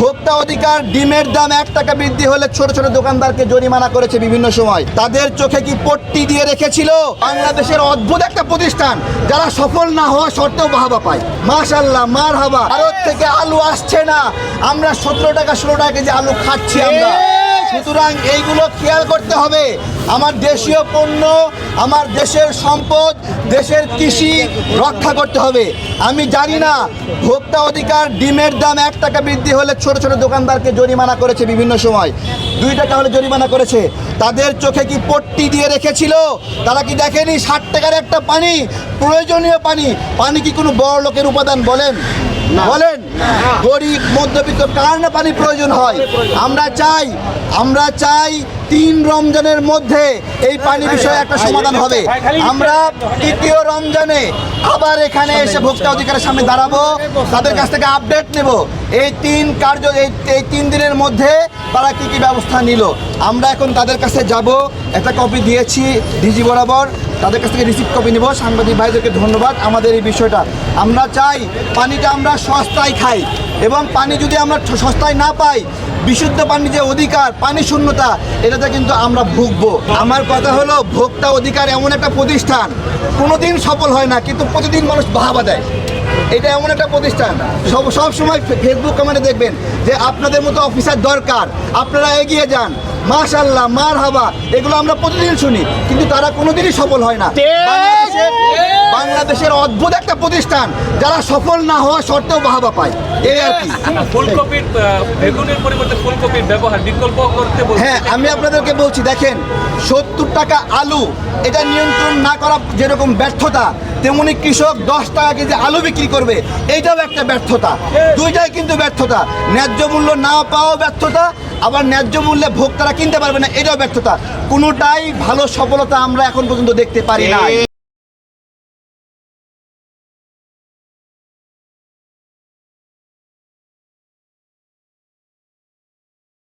ভোক্তা অধিকার ডিমের দাম এক টাকা বৃদ্ধি হলে ছোট ছোট দোকানদারকে জরিমানা করেছে বিভিন্ন সময়। তাদের চোখে কি পট্টি দিয়ে রেখেছিল? বাংলাদেশের অদ্ভুত একটা প্রতিষ্ঠান, যারা সফল না হওয়া সত্ত্বেও বাহাবা পায়। মাশাল্লাহ মার হাবা ভারত থেকে আলু আসছে না। আমরা সতেরো টাকা, ষোলো টাকা কেজি আলু খাচ্ছি আমরা। সুতরাং এইগুলো খেয়াল করতে হবে। আমার দেশীয় পণ্য, আমার দেশের সম্পদ, দেশের কৃষি রক্ষা করতে হবে। আমি জানি না, ভোক্তা অধিকার, ডিমের দাম এক টাকা বৃদ্ধি হলে ছোট ছোট দোকানদারকে জরিমানা করেছে বিভিন্ন সময়। দুই টাকা হলে জরিমানা করেছে। তাদের চোখে কি পট্টি দিয়ে রেখেছিল? তারা কি দেখেনি? ষাট টাকার একটা পানি, প্রয়োজনীয় পানি। পানি কি কোনো বড় লোকের উপাদান বলেন? বলেন গরিব মধ্যবিত্ত কার না পানি প্রয়োজন হয়? আমরা চাই আমরা চাই তিন রমজানের মধ্যে এই পানি বিষয়ে একটা সমাধান হবে। আমরা তৃতীয় রমজানে আবার এখানে এসে ভোক্তা অধিকারের সামনে দাঁড়াবো তাদের কাছ থেকে আপডেট নেব। এই তিন কার্য এই এই তিন দিনের মধ্যে তারা কী কী ব্যবস্থা নিল? আমরা এখন তাদের কাছে যাব একটা কপি দিয়েছি ডিজি বরাবর। তাদের কাছ থেকে রিসিভ কপি নেব। সাংবাদিক ভাইদেরকে ধন্যবাদ। আমাদের এই বিষয়টা। আমরা চাই পানিটা আমরা সস্তায় খাই এবং পানি যদি আমরা সস্তায় না পাই, বিশুদ্ধ পানি যে অধিকার, পানি শূন্যতা, এটাতে কিন্তু আমরা ভুগবো। আমার কথা হলো, ভোক্তা অধিকার এমন একটা প্রতিষ্ঠান, কোনোদিন সফল হয় না, কিন্তু প্রতিদিন মানুষ বাহাবা দেয়। এটা এমন একটা প্রতিষ্ঠান। সব সব সময় ফেসবুক কমেন্টে দেখবেন যে আপনাদের মতো অফিসার দরকার। আপনারা এগিয়ে যান। মাশাল্লাহ মার হাবা এগুলো আমরা প্রতিদিন শুনি কিন্তু তারা কোনোদিনই সফল হয় না। বাংলাদেশের অদ্ভুত একটা প্রতিষ্ঠান যারা সফল না হওয়া সত্ত্বেও বাহাবা পায়। এই আর কি। ফুলকপির বেগুনের পরিবর্তে ফুলকপির ব্যবহার বিকল্প করতে হ্যাঁ আমি আপনাদেরকে বলছি দেখেন সত্তর টাকা আলু এটা নিয়ন্ত্রণ না করা যেরকম ব্যর্থতা তেমনি কৃষক দশ টাকা কেজি আলু বিক্রি করবে, এইটাও একটা ব্যর্থতা। দুইটাই কিন্তু ব্যর্থতা। ন্যায্য মূল্য না পাওয়াও ব্যর্থতা, আবার ন্যায্য মূল্যে ভোক্তারা কিনতে পারবে না, এটাও ব্যর্থতা। কোনোটাই ভালো সফলতা আমরা এখন পর্যন্ত দেখতে পারি না